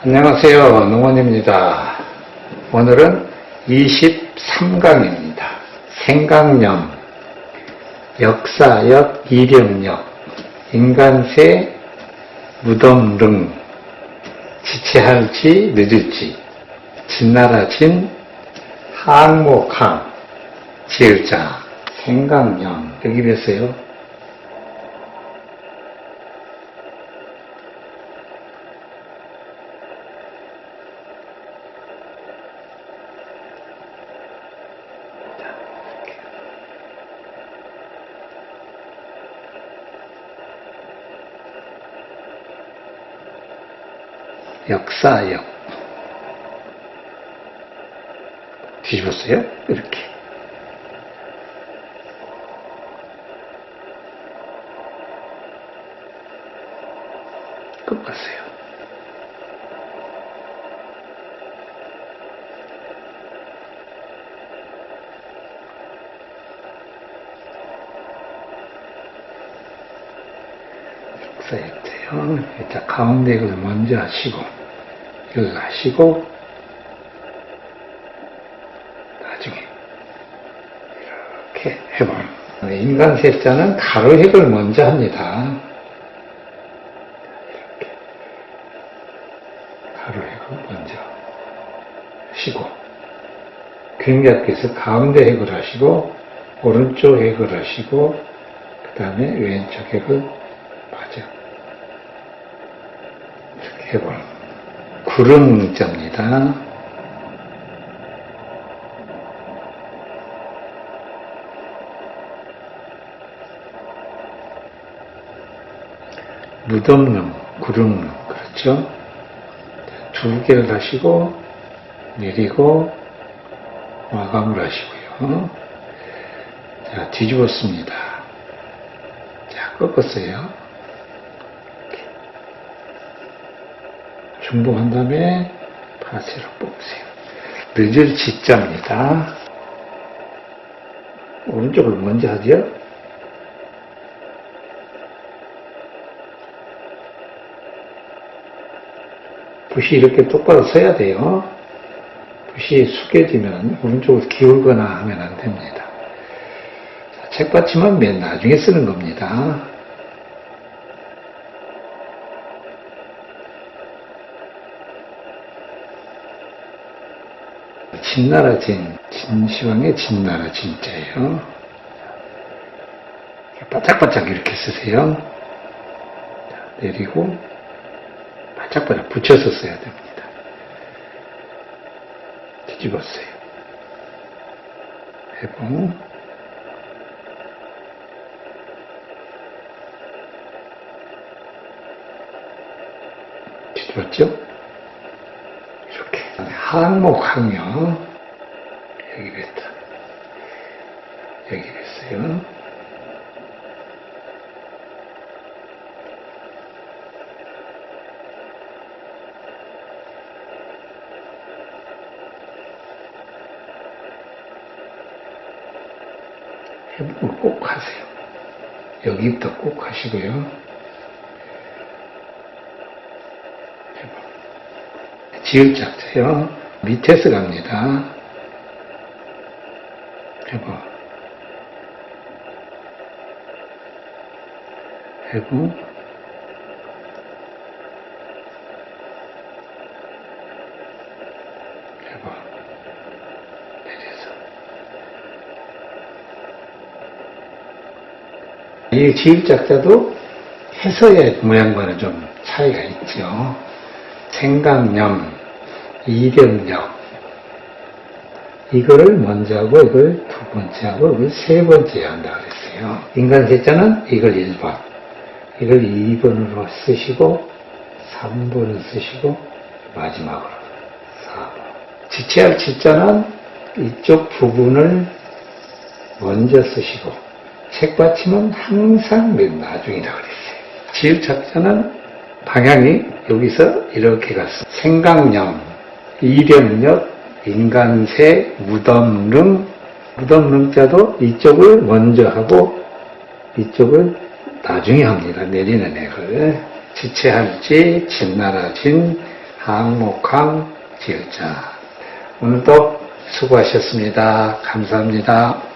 안녕하세요. 농원입니다. 오늘은 23강입니다. 생강염, 역사역, 이령역, 인간세, 무덤릉, 지체할지, 늦을지, 진나라 진, 항목항, 지을자, 생강염, 여기 뵀어요. 역사역. 뒤집었어요? 이렇게. 꺾었어요. 역사역자요. 일단 가운데 이걸 먼저 하시고, 이걸 하시고, 나중에, 이렇게 해보면. 인간 세자는 가로획을 먼저 합니다. 이렇게. 가로획을 먼저 하시고, 굉장께서 가운데 핵을 하시고, 오른쪽 핵을 하시고, 그 다음에 왼쪽 핵을 맞아. 이렇게 해보는 구름자입니다. 무덤릉, 구름릉, 그렇죠? 두 개를 하시고, 내리고, 마감을 하시고요. 자, 뒤집었습니다. 자, 꺾었어요. 중복한 다음에 파세로 뽑으세요. 늦을 지자입니다. 오른쪽을 먼저 하죠. 붓이 이렇게 똑바로 서야 돼요. 붓이 숙여지면 오른쪽으로 기울거나 하면 안 됩니다. 자, 책받침은 맨 나중에 쓰는 겁니다. 진나라 진, 진시황의 진나라 진자예요. 바짝바짝 이렇게 쓰세요. 자, 내리고 바짝바짝 붙여서 써야 됩니다. 뒤집었어요. 해보 뒤집었죠? 항목항요 여기 뵀다 여기 뵀어요. 해보고 꼭 하세요. 여기부터 꼭 하시고요 해보 지을 자세요. 밑에서 갑니다. 해보. 해보. 해보. 내려서. 이 지을 작자도 해서의 모양과는 좀 차이가 있죠. 생강염, 이령력 이거를 먼저 하고 이걸 두 번째 하고 이걸 세 번째 한다 그랬어요. 인간 세자는 이걸 1번, 이걸 2번으로 쓰시고 3번을 쓰시고 마지막으로 4번. 지체할 지자는 이쪽 부분을 먼저 쓰시고 책받침은 항상 맨 나중이라 그랬어요. 지을 작자는 방향이 여기서 이렇게 갔어. 생강염, 이령력, 인간새, 무덤릉, 무덤릉자도 이쪽을 먼저 하고 이쪽을 나중에 합니다. 내리는 액을. 지체할지, 진나라진, 항목항 지을자. 오늘도 수고하셨습니다. 감사합니다.